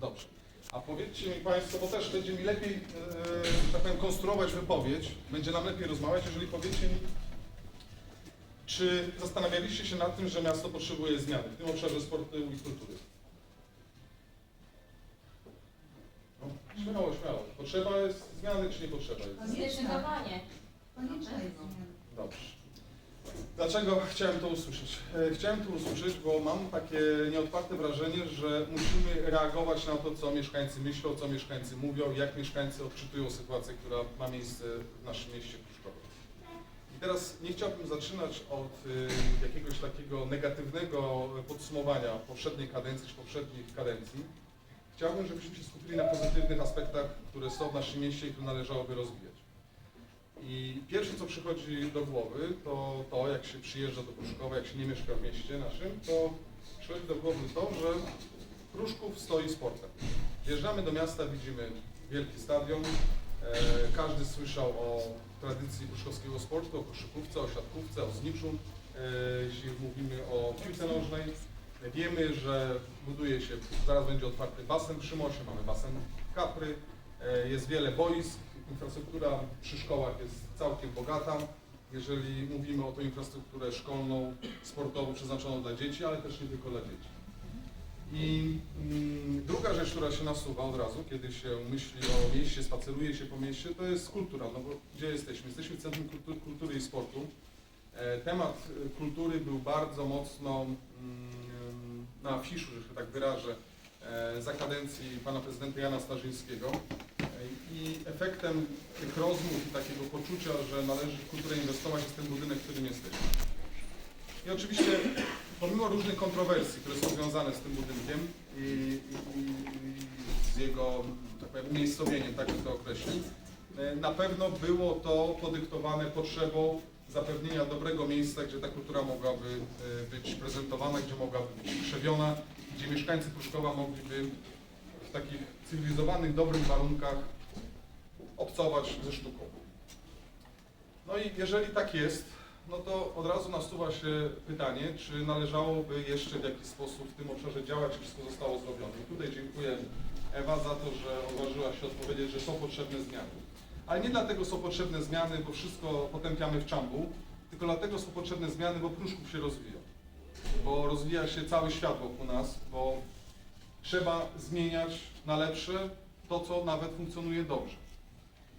Dobrze. A powiedzcie mi Państwo, bo też będzie mi lepiej, e, tak powiem, konstruować wypowiedź, będzie nam lepiej rozmawiać, jeżeli powiecie mi, czy zastanawialiście się nad tym, że miasto potrzebuje zmiany w tym obszarze sportu i kultury? No, śmiało, śmiało. Potrzeba jest zmiany, czy nie potrzeba jest? Zdecydowanie. Konieczna jest zmiana. Dobrze. Dlaczego chciałem to usłyszeć? E, Chciałem to usłyszeć, bo mam takie nieodparte wrażenie, że musimy reagować na to, co mieszkańcy myślą, co mieszkańcy mówią, jak mieszkańcy odczytują sytuację, która ma miejsce w naszym mieście Pruszkowie. I teraz nie chciałbym zaczynać od y, jakiegoś takiego negatywnego podsumowania poprzedniej kadencji czy poprzednich kadencji. Chciałbym, żebyśmy się skupili na pozytywnych aspektach, które są w naszym mieście i które należałoby rozwijać. I pierwsze, co przychodzi do głowy, to to, jak się przyjeżdża do Pruszkowa, jak się nie mieszka w mieście naszym, to przychodzi do głowy to, że Pruszków stoi sportem. Wjeżdżamy do miasta, widzimy wielki stadion. E, każdy słyszał o tradycji pruszkowskiego sportu, o koszykówce, o siatkówce, o zniczu. E, jeśli mówimy o piłce nożnej, wiemy, że buduje się, zaraz będzie otwarty basen przy Mosie, mamy basen Kapry, e, jest wiele boisk, infrastruktura przy szkołach jest całkiem bogata. Jeżeli mówimy o tą infrastrukturę szkolną, sportową przeznaczoną dla dzieci, ale też nie tylko dla dzieci. I mm, druga rzecz, która się nasuwa od razu, kiedy się myśli o mieście, spaceruje się po mieście, to jest kultura. No bo gdzie jesteśmy? Jesteśmy w Centrum Kultury, i Sportu. E, temat kultury był bardzo mocno mm, na afiszu, że się tak wyrażę, e, za kadencji pana prezydenta Jana Starzyńskiego. I efektem tych rozmów i takiego poczucia, że należy w kulturę inwestować jest ten budynek, w którym jesteśmy. I oczywiście pomimo różnych kontrowersji, które są związane z tym budynkiem i, i, i z jego tak powiem, umiejscowieniem, tak bym to określił, e, na pewno było to podyktowane potrzebą zapewnienia dobrego miejsca, gdzie ta kultura mogłaby e, być prezentowana, gdzie mogłaby być krzewiona, gdzie mieszkańcy Pruszkowa mogliby w takich cywilizowanych, dobrych warunkach obcować ze sztuką. No i jeżeli tak jest, no to od razu nasuwa się pytanie, czy należałoby jeszcze w jakiś sposób w tym obszarze działać, czy wszystko zostało zrobione. I tutaj dziękuję Ewa za to, że odważyła się odpowiedzieć, że są potrzebne zmiany. Ale nie dlatego są potrzebne zmiany, bo wszystko potępiamy w czambu, tylko dlatego są potrzebne zmiany, bo Pruszków się rozwija. Bo rozwija się cały świat wokół nas, bo trzeba zmieniać na lepsze to, co nawet funkcjonuje dobrze.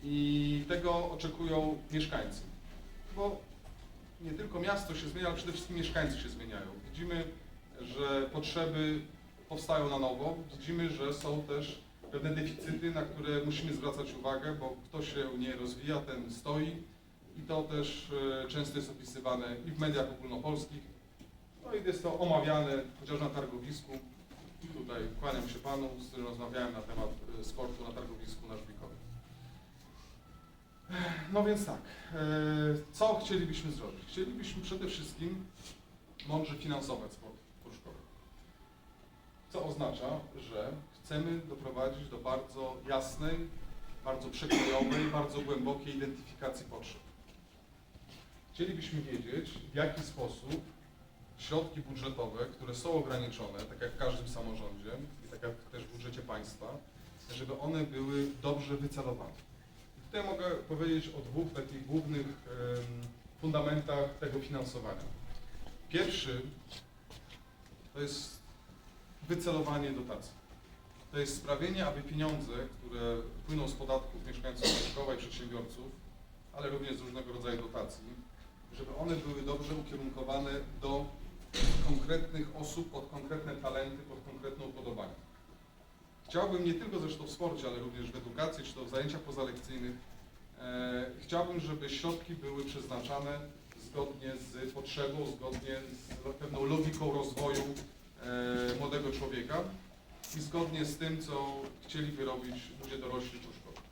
I tego oczekują mieszkańcy. Bo nie tylko miasto się zmienia, ale przede wszystkim mieszkańcy się zmieniają. Widzimy, że potrzeby powstają na nowo, widzimy, że są też pewne deficyty, na które musimy zwracać uwagę, bo kto się nie rozwija, ten stoi i to też e, często jest opisywane i w mediach ogólnopolskich, no i jest to omawiane chociaż na targowisku. Tutaj kłaniam się Panu, z którym rozmawiałem na temat e, sportu na targowisku na Żbikowie. No więc tak, e, co chcielibyśmy zrobić? Chcielibyśmy przede wszystkim mądrze finansować sport kruszkowy. Co oznacza, że chcemy doprowadzić do bardzo jasnej, bardzo przekrojowej, bardzo głębokiej identyfikacji potrzeb. Chcielibyśmy wiedzieć, w jaki sposób środki budżetowe, które są ograniczone, tak jak w każdym samorządzie i tak jak też w budżecie państwa, żeby one były dobrze wycelowane. Tutaj mogę powiedzieć o dwóch takich głównych fundamentach tego finansowania. Pierwszy to jest wycelowanie dotacji. To jest sprawienie, aby pieniądze, które płyną z podatków mieszkańców Pruszkowa i przedsiębiorców, ale również z różnego rodzaju dotacji, żeby one były dobrze ukierunkowane do konkretnych osób, pod konkretne talenty, pod konkretne upodobania. Chciałbym nie tylko zresztą w sporcie, ale również w edukacji, czy to w zajęciach pozalekcyjnych, e, chciałbym, żeby środki były przeznaczane zgodnie z potrzebą, zgodnie z pewną logiką rozwoju e, młodego człowieka i zgodnie z tym, co chcieliby robić ludzie dorośli w szkole.